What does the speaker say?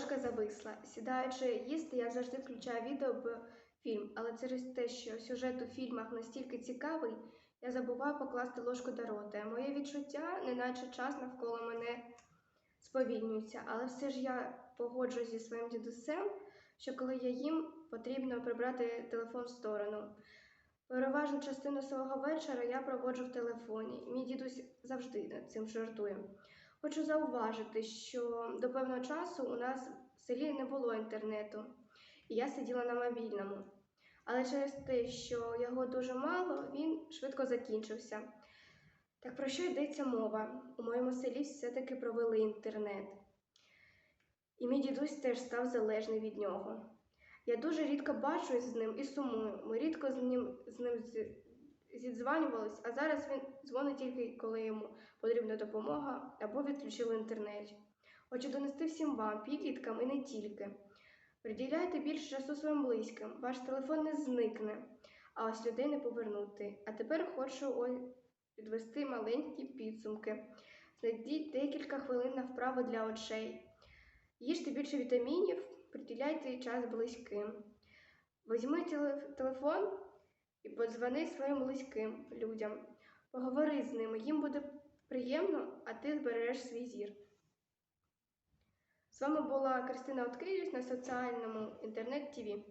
ложка зависла. Сідаючи їсти, я завжди включаю відео або фільм, але через те, що сюжет у фільмах настільки цікавий, я забуваю покласти ложку до рота. Моє відчуття, неначе час навколо мене сповільнюється, але все ж я погоджуюсь зі своїм дідусем, що коли я їм, потрібно прибрати телефон в сторону. Переважну частину свого вечора я проводжу в телефоні. Мій дідусь завжди над цим жартує. Хочу зауважити, що до певного часу у нас в селі не було інтернету, і я сиділа на мобільному. Але через те, що його дуже мало, він швидко закінчився. Так про що йдеться мова? У моєму селі все-таки провели інтернет. І мій дідусь теж став залежний від нього. Я дуже рідко бачусь з ним і сумую. Ми рідко з ним, з ним зідзванювались, а зараз він дзвонить тільки коли йому потрібна допомога або відключили інтернет. Хочу донести всім вам, підліткам і не тільки. Приділяйте більше часу своїм близьким, ваш телефон не зникне, а ось людей не повернути. А тепер хочу підвести маленькі підсумки. Знайдіть декілька хвилин на вправу для очей. Їжте більше вітамінів, приділяйте час близьким. Візьми телефон і подзвони своїм близьким людям. Поговори з ними, їм буде приємно, а ти збережеш свій зір. З вами була Кристина Открилюсь на соціальному інтернет ТВ.